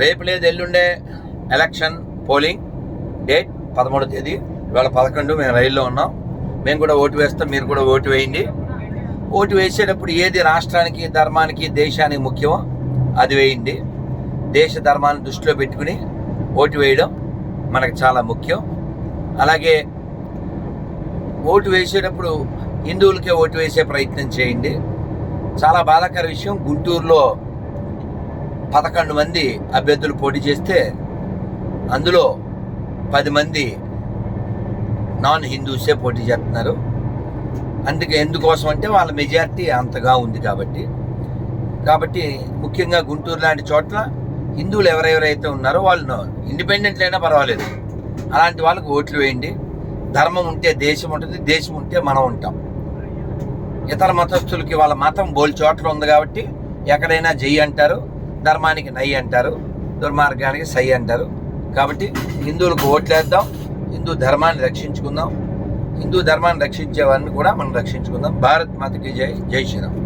రేపు లేదు ఎల్లుండే ఎలక్షన్ పోలింగ్ డేట్ పదమూడో తేదీ. ఇవాళ పదకొండు మేము రైల్లో ఉన్నాం. మేము కూడా ఓటు వేస్తాం మీరు కూడా ఓటు వేయండి. ఓటు వేసేటప్పుడు ఏది రాష్ట్రానికి ధర్మానికి దేశానికి ముఖ్యమో అది వేయండి. దేశ ధర్మాన్ని దృష్టిలో పెట్టుకుని ఓటు వేయడం మనకు చాలా ముఖ్యం. అలాగే ఓటు వేసేటప్పుడు హిందువులకే ఓటు వేసే ప్రయత్నం చేయండి. చాలా బాధాకర విషయం గుంటూరులో పదకొండు మంది అభ్యర్థులు పోటీ చేస్తే అందులో పది మంది నాన్ హిందూసే పోటీ చేస్తున్నారు. అందుకే ఎందుకోసం అంటే వాళ్ళ మెజారిటీ అంతగా ఉంది కాబట్టి. కాబట్టి ముఖ్యంగా గుంటూరు లాంటి చోట్ల హిందువులు ఎవరెవరైతే ఉన్నారో వాళ్ళు ఇండిపెండెంట్లు అయినా పర్వాలేదు. అలాంటి వాళ్ళకి ఓట్లు వేయండి. ధర్మం ఉంటే దేశం ఉంటుంది దేశం ఉంటే మనం ఉంటాం. ఇతర మతస్థులకి వాళ్ళ మతం బోల్ చోట్ల ఉంది కాబట్టి ఎక్కడైనా జై అంటారు. ధర్మానికి నై అంటారు దుర్మార్గానికి సై అంటారు. కాబట్టి హిందువులకు ఓట్లేద్దాం హిందూ ధర్మాన్ని రక్షించుకుందాం హిందూ ధర్మాన్ని రక్షించే వారిని కూడా మనం రక్షించుకుందాం. భారత్ మాతకి జై జై శ్రీరామ్.